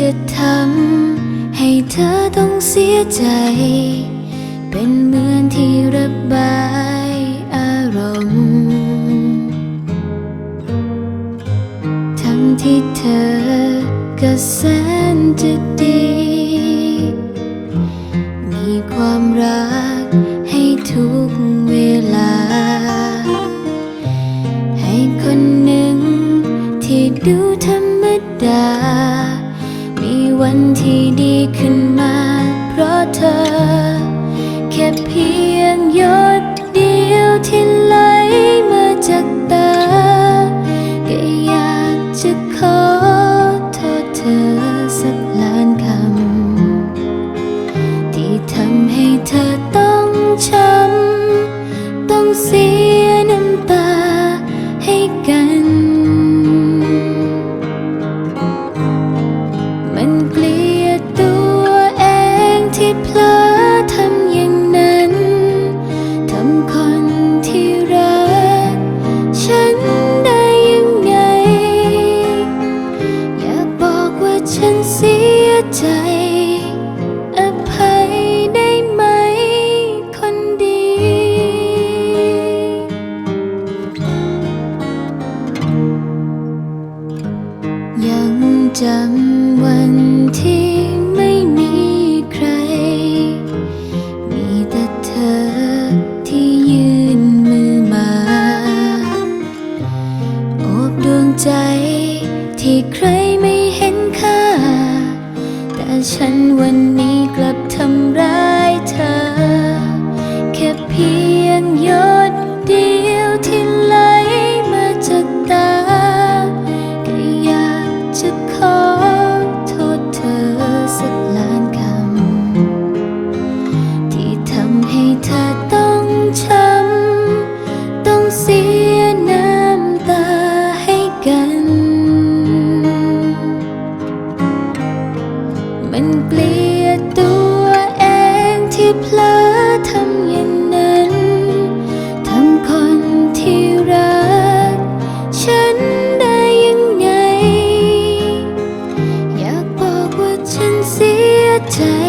จะทำให้เธอต้องเสียใจ เป็นเหมือนที่ระบายอารมณ์ทั้งที่เธอก็แสนจะดี มีความรักให้ทุกเวลา ให้คนหนึ่งที่ดูธรรมดามี วันที่ดีขึ้นมา เพราะเธอ แค่เพียงหยดเดียวที่ไหลมาจากตาก็อยากจะขอโทษเธอสักล้านคำ ที่ทำให้เธอต้องช้ำต้องเสีย จำวันที่ไม่มีใคร มีแต่เธอที่ยื่นมือมาโอบดวงใจที่ใครไม่เห็นค่า แต่ฉันวันนี้กลับทำร้าย เ